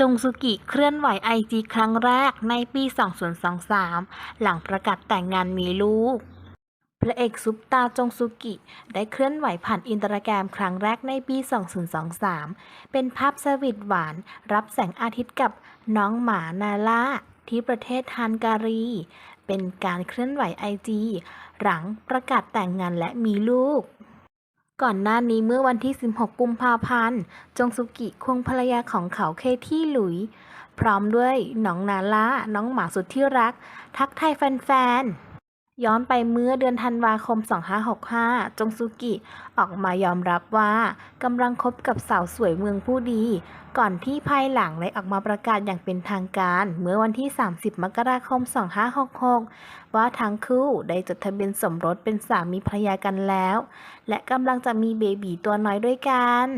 จงซุกิเคลื่อนไหวไอจีครั้งแรกในปี 2023 หลังประกาศแต่งงานมีลูก พระเอกซุปตาจงซุกิได้เคลื่อนไหวผ่านอินสตาแกรมครั้งแรกในปี 2023 เป็นภาพสวีทหวาน รับแสงอาทิตย์กับน้องหมานาล่าที่ประเทศฮันการี เป็นการเคลื่อนไหวไอจีหลังประกาศแต่งงานและมีลูก ก่อนหน้านี้เมื่อวันที่ 16 กุมภาพันธ์ จงสุกิควงภรรยาของเขาเคที่หลุย พร้อมด้วยน้องนาล่าน้องหมาสุดที่รัก ทักทายแฟนๆ ย้อนไปเมื่อเดือนธันวาคม 2565 จงสุกิ ออกมายอมรับว่ากำลังคบกับสาวสวยเมืองผู้ดี ก่อนที่ภายหลังได้ออกมาประกาศอย่างเป็นทางการ เมื่อวันที่ 30 มกราคม 2566 ว่าทั้งคู่ได้จดทะเบียนสมรสเป็นสามีภรรยากันแล้ว และกำลังจะมีเบบีตัวน้อยด้วยกัน